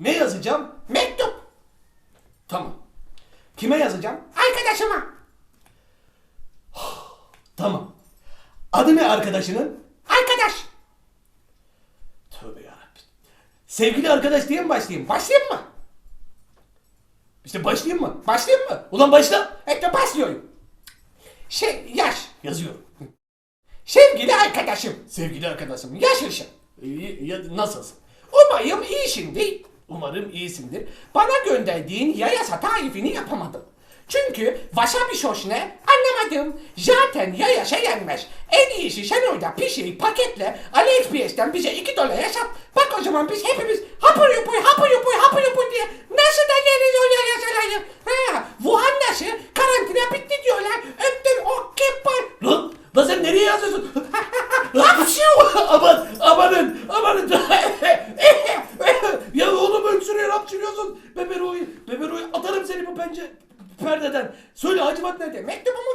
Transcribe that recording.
Ne yazacağım? Mektup. Tamam. Kime yazacağım? Arkadaşıma. Tamam. Adı ne arkadaşının? Arkadaş. Tövbe yarabbim. Sevgili arkadaş diye mi başlayayım? Başlayayım mı? İşte başlayayım mı? Başlayayım mı? Ulan başla. Evet başlıyorum. Şey yaş. Yazıyorum. Sevgili arkadaşım. Sevgili arkadaşım. Yaşlısın. İyi, ya, nasılsın? Umarım iyisindir. Umarım iyisindir. Bana gönderdiğin yayasa tarifini yapamadım. Çünkü wasabi sos ne? Anlamadım. Zaten yayasa yenmez. En iyisi sen orada pişiri paketle AliExpress'ten bize 2 dolara sat. Bak o zaman biz hepimiz hapır yupuy hapır yupuy hapır yupuy diye nasıl da yeriz o yayasaları? Ha, Wuhan nasıl? Karantina bitti diyorlar. Öptüm o kepar. Lan, lan sen nereye yazıyorsun? Hapşu! Hapşırıyorsun. Beberoyu, beberoyu atarım seni bu pence perdeden. Söyle Hacivat nerede? Mektubumu